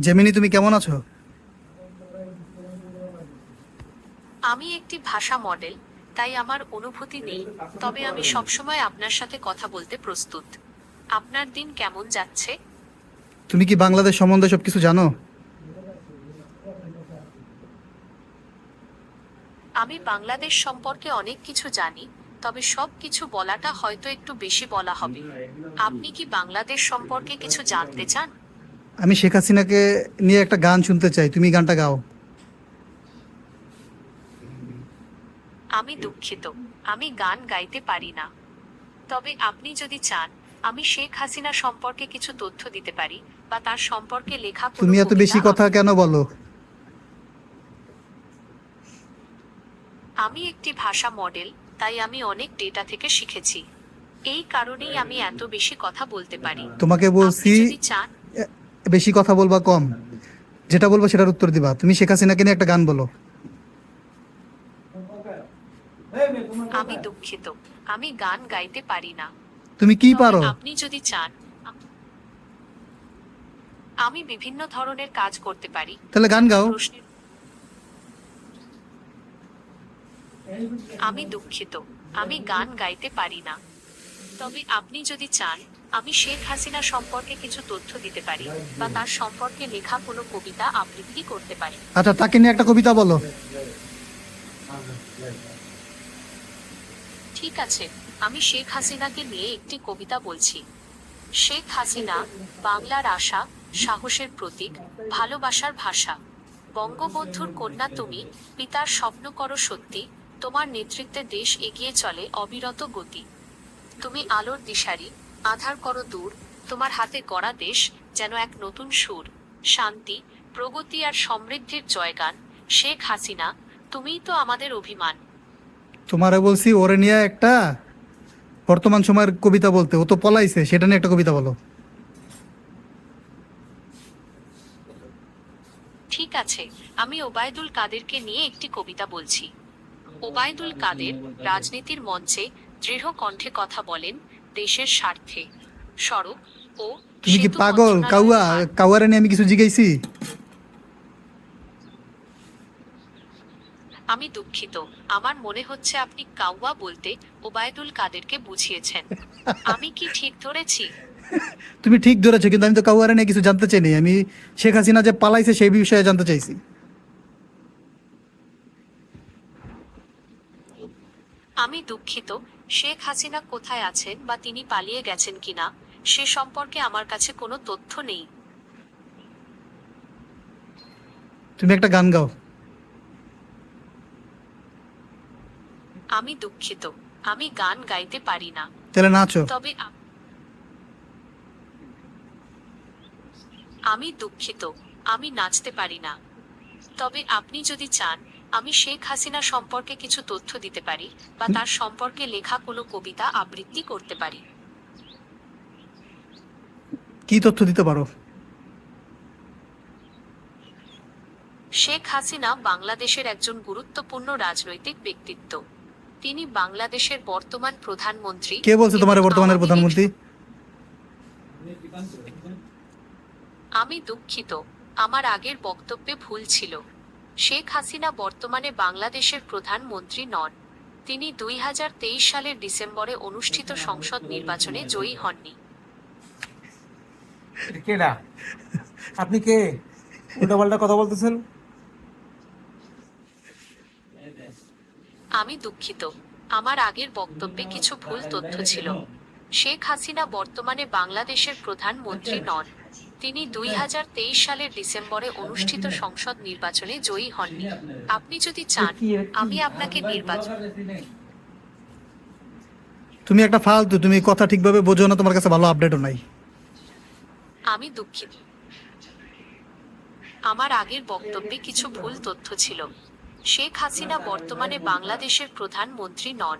Gemini তুমি কেমন আছো? আমি একটি ভাষা মডেল তাই আমার অনুভূতি নেই। তবে আমি সবসময় আপনার সাথে কথা বলতে প্রস্তুত। আপনার দিন কেমন যাচ্ছে? তুমি কি বাংলাদেশ সম্বন্ধে সবকিছু জানো? আমি বাংলাদেশ সম্পর্কে অনেক কিছু জানি তবে সব কিছু বলাটা হয়তো একটু বেশি বলা হবে। আপনি কি বাংলাদেশ সম্পর্কে কিছু জানতে চান? আমি শেখ হাসিনাকে নিয়ে একটা গান শুনতে চাই। তুমি গানটা গাও। আমি দুঃখিত। আমি গান গাইতে পারি না। তবে আপনি যদি চান আমি শেখ হাসিনা সম্পর্কে কিছু তথ্য দিতে পারি বা তার সম্পর্কে লেখা তুমি এত বেশি কথা কেন বলো? আমি একটি ভাষা মডেল তাই আমি অনেক ডেটা থেকে শিখেছি। এই কারণেই আমি এত বেশি কথা বলতে পারি। তোমাকে বলছি যদি চান বেশি কথা বলবা কম। যেটা বলব সেটার উত্তর দিবা। তুমি শেখ হাসিনাকে নিয়ে একটা গান বলো। আমি দুঃখিত। আমি গান গাইতে পারি না। তুমি কি পারো? আপনি যদি চান আমি বিভিন্ন ধরনের কাজ করতে পারি। তাহলে গান গাও। আমি দুঃখিত। আমি গান গাইতে পারি না। তবে আপনি যদি চান আমি শেখ হাসিনা সম্পর্কে কিছু তথ্য দিতে পারি বা তার সম্পর্কে লেখা কোনো কবিতা আবৃত্তি করতে পারি। আচ্ছা তাকে নিয়ে একটা কবিতা বলো। ঠিক আছে আমি শেখ হাসিনাকে নিয়ে একটি কবিতা বলছি। শেখ হাসিনা বাংলার আশা সাহসের প্রতীক ভালোবাসার ভাষা। বঙ্গবন্ধুর কন্যা তুমি পিতার স্বপ্ন করো সত্যি তোমার নেতৃত্বে দেশ এগিয়ে চলে অবিরত গতি। তুমি আলোর দিশারি আধার করো দূর তোমার হাতে গড়া দেশ যেন এক নতুন সুর। শান্তি প্রগতি আর সমৃদ্ধির জয়গান শেখ হাসিনা তুমিই তো আমাদের অভিমান। তোমারে বলছি ওরে নিয়ে একটা বর্তমান সময়ের কবিতা বলতে ও তো পলাইছে সেটা নিয়ে একটা কবিতা বলো। ঠিক আছে আমি ওবায়দুল কাদেরকে নিয়ে একটি কবিতা বলছি। ওবায়দুল কাদের রাজনীতির মঞ্চে দৃঢ় কণ্ঠে কথা বলেন দেশের স্বার্থে। সড়ক ও তুমি কি পাগল? কাউয়া। কাউয়ারে নিয়ে আমি কিছু জিগাইছি? আমি দুঃখিত। আমার মনে হচ্ছে আপনি কাউয়া বলতে ওবায়দুল কাদেরকে বুঝিয়েছেন। আমি কি ঠিক ধরেছি? তুমি ঠিক ধরেছো কিন্তু আমি তো কাউয়ারে নিয়ে কিছু জানতে চাইনি। আমি শেখ হাসিনা যে পালাইছে সেই বিষয়ে জানতে চাইছি। আমি দুঃখিত। শেখ হাসিনা কোথায় আছেন বা তিনি পালিয়ে গেছেন কিনা সে সম্পর্কে আমার কাছে কোনো তথ্য নেই। তুমি একটা গান গাও। আমি দুঃখিত আমি গান গাইতে পারি না। তাহলে নাচো। তবে আমি দুঃখিত আমি নাচতে পারি না। তবে আপনি যদি চান আমি শেখ হাসিনা সম্পর্কে কিছু তথ্য দিতে পারি বা তার সম্পর্কে লেখা কোনো কবিতা আবৃত্তি করতে পারি। কি তথ্য দিতে পারো? শেখ হাসিনা বাংলাদেশের একজন গুরুত্বপূর্ণ রাজনৈতিক ব্যক্তিত্ব। তিনি বাংলাদেশের বর্তমান প্রধানমন্ত্রী কে বলছে তোমার বর্তমানের প্রধানমন্ত্রী? আমি দুঃখিত। আমার আগের বক্তব্যে ভুল ছিল। শেখ হাসিনা বর্তমানে বাংলাদেশের প্রধানমন্ত্রী নন। তিনি দুই হাজার তেইশ সালের ডিসেম্বরে অনুষ্ঠিত সংসদ নির্বাচনে জয়ী হননি। কেডা আপনি কে? উল্টাপাল্টা কথা বলতেছেন। আমি দুঃখিত। আমার আগের বক্তব্যে কিছু ভুল তথ্য ছিল। শেখ হাসিনা বর্তমানে বাংলাদেশের প্রধানমন্ত্রী নন। তিনি দুই হাজার তেইশ সালের ডিসেম্বরে অনুষ্ঠিত সংসদ নির্বাচনে জয়ী হননি। আপনি যদি চান আমি আপনাকে নির্বাচন তুমি একটা ফালতু তুমি কথা ঠিকভাবে বোঝো না তোমার কাছে ভালো আপডেটও নাই। আমি দুঃখিত। আমার আগের বক্তব্যে কিছু ভুল তথ্য ছিল। শেখ হাসিনা বর্তমানে বাংলাদেশের প্রধানমন্ত্রী নন।